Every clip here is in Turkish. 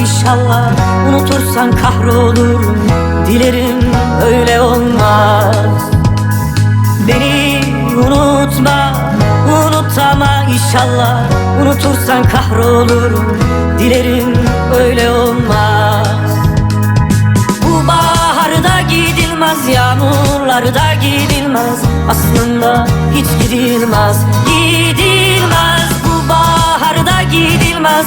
inşallah. Unutursan kahrolurum, dilerim öyle olmaz. Beni unutma, unutama inşallah. Unutursan kahrolurum, dilerim öyle olmaz. Bu baharda gidilmez Yağmurlarda gidilmez. Aslında hiç gidilmez Gidilmez. Bu baharda gidilmez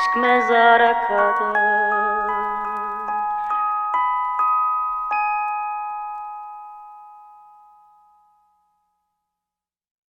Aşk mezara kadar